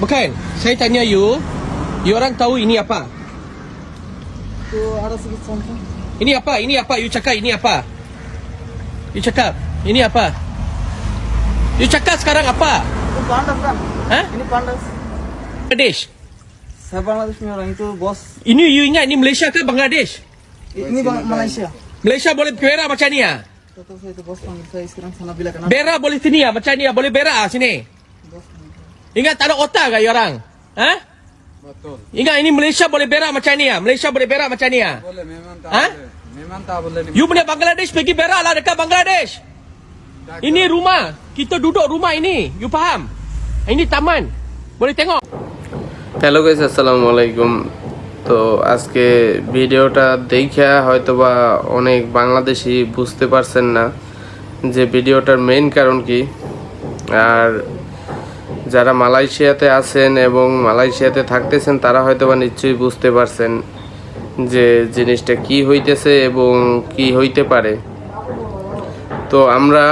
Bukan. Saya tanya you, you orang tahu ini apa? তো ada sedikit something. Ini apa? Ini apa? You cakap ini apa? You cakap ini apa? You cakap sekarang apa? Itu pandas kan? Hah? Ini pandas. Bangladesh. Saya Bangladesh punya orang itu bos. Ini you ingat ini Malaysia ke Bangladesh? Ini Bang Malaysia. Malaysia boleh berak macam ni ah. Tahu saya itu bos panggil saya sekarang sana bila kenapa? Berak boleh sini ah, macam ni ah. Boleh berak ah sini. Bos panggil. Ingat tak ada otak ke you orang? Ha? Betul. Ingat ini Malaysia boleh berak macam ni ah. Malaysia boleh berak macam ni ah. Boleh memang tak Ha? boleh. Memang tak boleh. You punya Bangladesh pergi berak lah dekat Bangladesh. Ini rumah. Kita duduk rumah ini. You faham? Ini taman. Boleh tengok. Hello guys আসসালামু আলাইকুম তো আজকে ভিডিওটা দেখে হয়তোবা অনেক বাংলাদেশি বুঝতে পারছেন না যে ভিডিওটার মেইন কারণ কি আর যারা মালয়েশিয়াতে আছেন এবং মালয়েশিয়াতে থাকতেছেন, তারা হয়তোবা নিশ্চয়ই বুঝতে পারছেন যে জিনিসটা কি হইতেছে এবং কি হইতে পারে। তো আমরা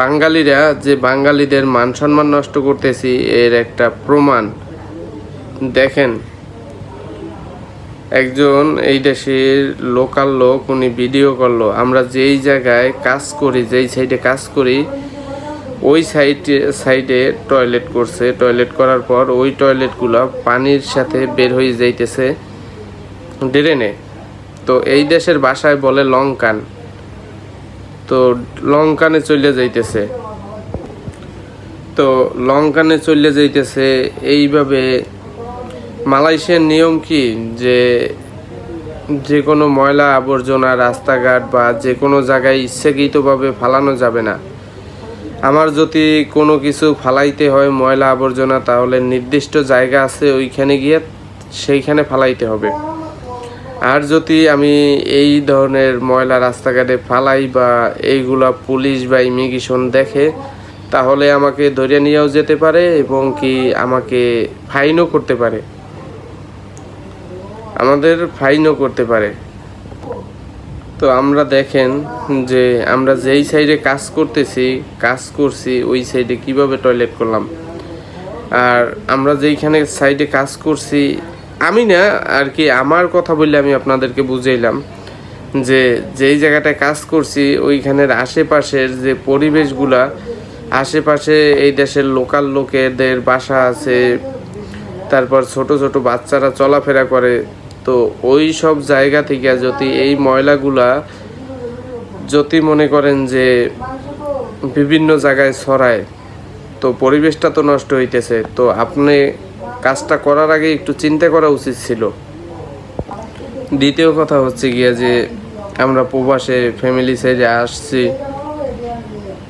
বাঙালিরা যে বাঙালিদের মান সম্মান নষ্ট করতেছি, এর একটা প্রমাণ। দেখেন, একজন এই দেশের লোকাল লোক, উনি ভিডিও করল। আমরা যেই জায়গায় কাজ করি, যেই সাইডে কাজ করি ওই সাইডে সাইডে টয়লেট করছে। টয়লেট করার পর ওই টয়লেটগুলো পানির সাথে বের হয়ে যাইতেছে ড্রেনে তো এই দেশের বাসায় বলে লঙ্কান। তো লঙ্কানে চলে যাইতেছে। তো লঙ্কানে চলে যাইতেছে এইভাবে। মালয়েশিয়ার নিয়ম কি? যে যে কোনো ময়লা আবর্জনা রাস্তাঘাট বা যে কোনো জায়গায় ইচ্ছাকৃতভাবে ফালানো যাবে না। আমার যদি কোনো কিছু ফালাইতে হয়, ময়লা আবর্জনা, তাহলে নির্দিষ্ট জায়গা আছে ওইখানে গিয়ে সেইখানে ফালাইতে হবে। আর যদি আমি এই ধরনের ময়লা রাস্তাঘাটে ফালাই বা এইগুলা পুলিশ বা ইমিগ্রেশন দেখে, তাহলে আমাকে ধরে নিয়েও যেতে পারে এবং কি আমাকে ফাইনও করতে পারে। আমাদের ফাইনও করতে পারে। তো আমরা দেখেন যে আমরা যেই সাইডে কাজ করতেছি, কাজ করছি, ওই সাইডে কীভাবে টয়লেট করলাম। আর আমরা যেইখানে সাইডে কাজ করছি, আমি না আর কি আমার কথা বললে আমি আপনাদেরকে বুঝাইলাম যে যেই জায়গাটায় কাজ করছি, ওইখানের আশেপাশের যে পরিবেশগুলা, আশেপাশে এই দেশের লোকাল লোকেদের বাসা আছে, তারপর ছোট ছোট বাচ্চারা চলাফেরা করে তো ওই সব জায়গা থেকে যদি এই ময়লাগুলা, যদি মনে করেন যে বিভিন্ন জায়গায় ছড়ায়, তো পরিবেশটা তো নষ্ট হইতেছে। তো আপনি কাজটা করার আগে একটু চিন্তা করা উচিত ছিল। দ্বিতীয় কথা হচ্ছে গিয়া যে আমরা প্রবাসে ফ্যামিলি সাইডে আসছি,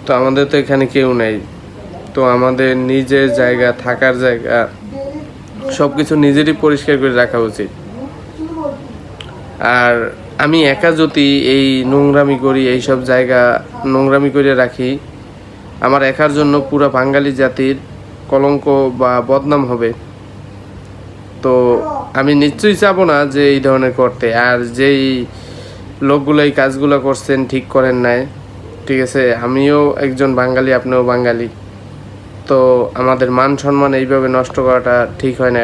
তো আমাদের তো এখানে কেউ নেই। তো আমাদের নিজের জায়গা, থাকার জায়গা সব কিছু নিজেরই পরিষ্কার করে রাখা উচিত। আর আমি একা যদি এই নোংরামি করি, এই সব জায়গা নোংরামি করে রাখি, আমার একার জন্য পুরো বাঙালি জাতির কলঙ্ক বা বদনাম হবে। তো আমি নিশ্চয়ই চাবো না যে এই ধরনের করতে। আর যেই লোকগুলো এই কাজগুলো করছেন, ঠিক করেন নাই, ঠিক আছে, আমিও একজন বাঙালি, আপনিও বাঙালি। তো আমাদের মান সম্মান এইভাবে নষ্ট করাটা ঠিক হয় না।